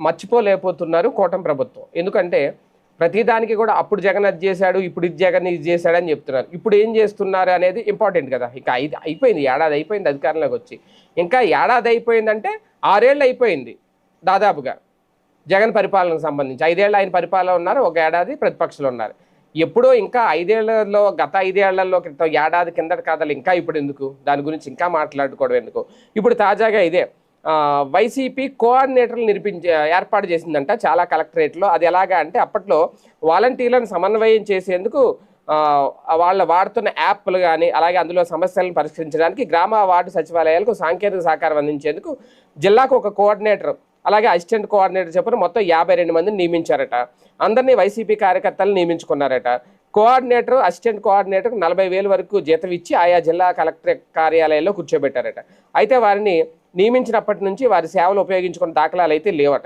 మర్చిపోలేకపోతున్నారు కోటం ప్రభుత్వం. ఎందుకంటే ప్రతిదానికి కూడా అప్పుడు జగన్ అది చేశాడు ఇప్పుడు ఇది జగన్ ఇది చేశాడు అని చెప్తున్నారు. ఇప్పుడు ఏం చేస్తున్నారు అనేది ఇంపార్టెంట్ కదా. ఇక ఐదు అయిపోయింది ఏడాది అయిపోయింది అధికారంలోకి వచ్చి. ఇంకా ఏడాది అయిపోయిందంటే ఆరేళ్ళు అయిపోయింది దాదాపుగా. జగన్ పరిపాలనకు సంబంధించి. ఐదేళ్ళు ఆయన పరిపాలన ఉన్నారు ఒక ఏడాది ప్రతిపక్షంలో ఉన్నారు. ఎప్పుడో ఇంకా ఐదేళ్ళలో గత ఐదేళ్ళలో క్రితం ఏడాది కిందటి కథలు ఇంకా ఇప్పుడు ఎందుకు? దాని గురించి ఇంకా మాట్లాడుకోవడం ఎందుకు? ఇప్పుడు తాజాగా ఇదే. వైసీపీ కోఆర్డినేటర్లు నిర్పించే ఏర్పాటు చేసిందంట చాలా కలెక్టరేట్లో. అది ఎలాగా అంటే అప్పట్లో వాలంటీర్లను సమన్వయం చేసేందుకు వాళ్ళ వాడుతున్న యాప్లు కానీ అలాగే అందులో సమస్యలను పరిష్కరించడానికి గ్రామ వార్డు సచివాలయాలకు సాంకేతిక సహకారం అందించేందుకు జిల్లాకు ఒక కోఆర్డినేటర్ అలాగే అసిస్టెంట్ కోఆర్డినేటర్ చెప్పిన మొత్తం యాభై రెండు మందిని నియమించారట. అందరినీ వైసీపీ కార్యకర్తలు నియమించుకున్నారట. కోఆర్డినేటర్ అసిస్టెంట్ కోఆర్డినేటర్ నలభై వేల వరకు జీతం ఇచ్చి ఆయా జిల్లా కలెక్టర్ కార్యాలయాల్లో కూర్చోబెట్టారట. అయితే వారిని నియమించినప్పటి నుంచి వారి సేవలు ఉపయోగించుకున్న దాఖలాలు అయితే లేవట.